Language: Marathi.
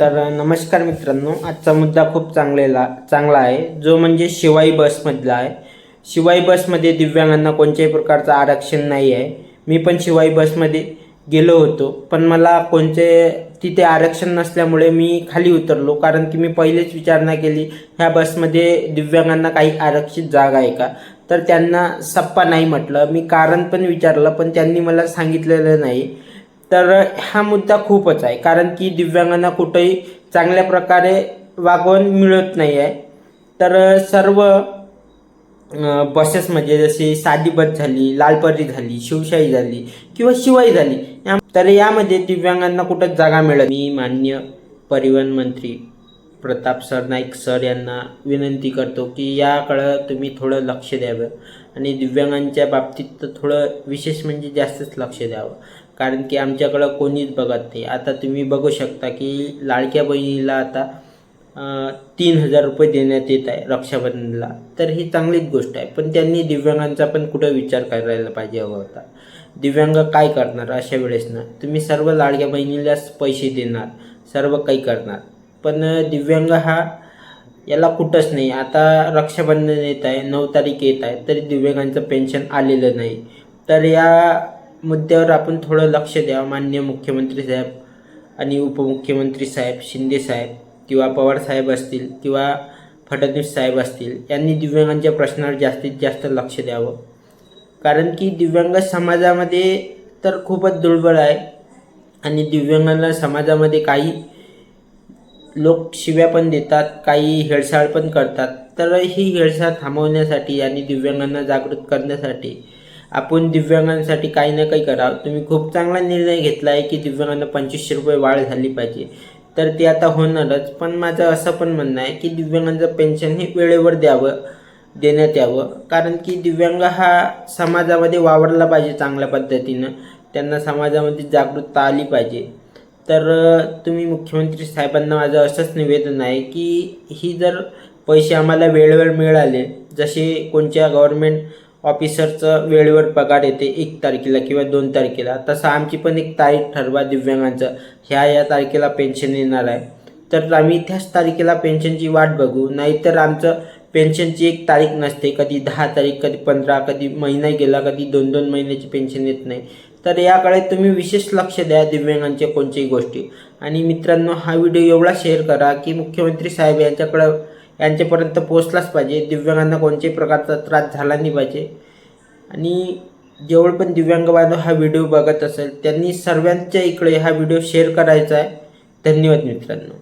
तर नमस्कार मित्रांनो. आजचा मुद्दा खूप चांगलेला चांगला आहे. जो म्हणजे शिवाई बसमधला आहे. शिवाई बसमध्ये दिव्यांगांना कोणत्याही प्रकारचं आरक्षण नाही आहे. मी पण शिवाई बसमध्ये गेलो होतो. पण मला कोणते तिथे आरक्षण नसल्यामुळे मी खाली उतरलो. कारण की मी पहिलेच विचारणा केली ह्या बसमध्ये दिव्यांगांना काही आरक्षित जागा आहे का? तर त्यांना सप्पा नाही म्हटलं. मी कारण पण विचारलं पण त्यांनी मला सांगितलेलं नाही. तर हा मुद्दा खूपच आहे. कारण की दिव्यांगांना कुठेही चांगल्या प्रकारे वागवण मिळत नाही आहे तर सर्व बसेस म्हणजे जशी साधी बस झाली लालपरी झाली शिवशाही झाली किंवा शिवाई झाली या- तर यामध्ये दिव्यांगांना कुठंच जागा मिळत मी मान्य परिवहन मंत्री प्रताप सर नाईक सर यांना विनंती करतो की याकडं तुम्ही थोडं लक्ष द्यावं आणि दिव्यांगांच्या बाबतीत तर थोडं विशेष म्हणजे जास्तच लक्ष द्यावं. कारण की आमच्याकडं कोणीच बघत नाही. आता तुम्ही बघू शकता की लाडक्या बहिणीला आता तीन हजार रुपये देण्यात येत आहे रक्षाबंधनला. तर ही चांगलीच गोष्ट आहे. पण त्यांनी दिव्यांगांचा पण कुठं विचार करायला पाहिजे हवा होता. दिव्यांग काय करणार अशा वेळेस ना? तुम्ही सर्व लाडक्या बहिणीलाच पैसे देणार सर्व काही करणार. पण दिव्यांग हा याला कुठंच नाही. आता रक्षाबंधन येत आहे नऊ तारीख येत आहे तरी दिव्यांगांचं पेन्शन आलेलं नाही. तर या मुद्द्यावर आपण थोडं लक्ष द्यावं मान्य मुख्यमंत्री साहेब आणि उपमुख्यमंत्री साहेब शिंदे साहेब किंवा पवार साहेब असतील किंवा फडणवीस साहेब असतील यांनी दिव्यांगांच्या प्रश्नावर जास्तीत जास्त लक्ष द्यावं. कारण की दिव्यांग समाजामध्ये तर खूपच दुर्बळ आहे आणि दिव्यांगांना समाजामध्ये काही लोक शिव्या पण देतात काही हेळसाळ पण करतात. तर ही हेळसाळ थांबवण्यासाठी आणि दिव्यांगांना जागृत करण्यासाठी आपण दिव्यांगांसाठी काही ना काही करावं तुम्ही खूप चांगला निर्णय घेतला आहे की दिव्यांगांना पंचवीसशे रुपये वाढ झाली पाहिजे. तर ते आता होणारच. पण माझं असं पण म्हणणं आहे की दिव्यांगांचं पेन्शन हे वेळेवर द्यावं देण्यात यावं. कारण की दिव्यांग हा समाजामध्ये वावरला पाहिजे चांगल्या पद्धतीनं. त्यांना समाजामध्ये जागरूकता आली पाहिजे. तर तुम्ही मुख्यमंत्री साहेबांना माझं असंच निवेदन आहे की ही जर पैसे आम्हाला वेळेवर मिळाले जसे कोणत्या गव्हर्मेंट ऑफिसरचं वेळेवर पगार येते एक तारखेला किंवा दोन तारखेला. तसं आमची पण एक तारीख ठरवा दिव्यांगांचं. ह्या या तारखेला पेन्शन येणार आहे. तर आम्ही त्याच तारखेला पेन्शनची वाट बघू. नाहीतर आमचं पेन्शनची एक तारीख नसते. कधी दहा तारीख कधी पंधरा कधी महिना गेला कधी दोन दोन महिन्याची पेन्शन येत नाही. तर याकडे तुम्ही विशेष लक्ष द्या दिव्यांगांच्या कोणत्याही गोष्टी. आणि मित्रांनो हा व्हिडिओ एवढा शेअर करा की मुख्यमंत्री साहेब यांच्याकडं यांच्यापर्यंत पोहोचलाच पाहिजे. दिव्यांगांना कोणत्याही प्रकारचा त्रास झाला नाही पाहिजे. आणि जेवढं पण दिव्यांग बांधव हा व्हिडिओ बघत असेल त्यांनी सर्वांच्या इकडे हा व्हिडिओ शेअर करायचा आहे. धन्यवाद मित्रांनो.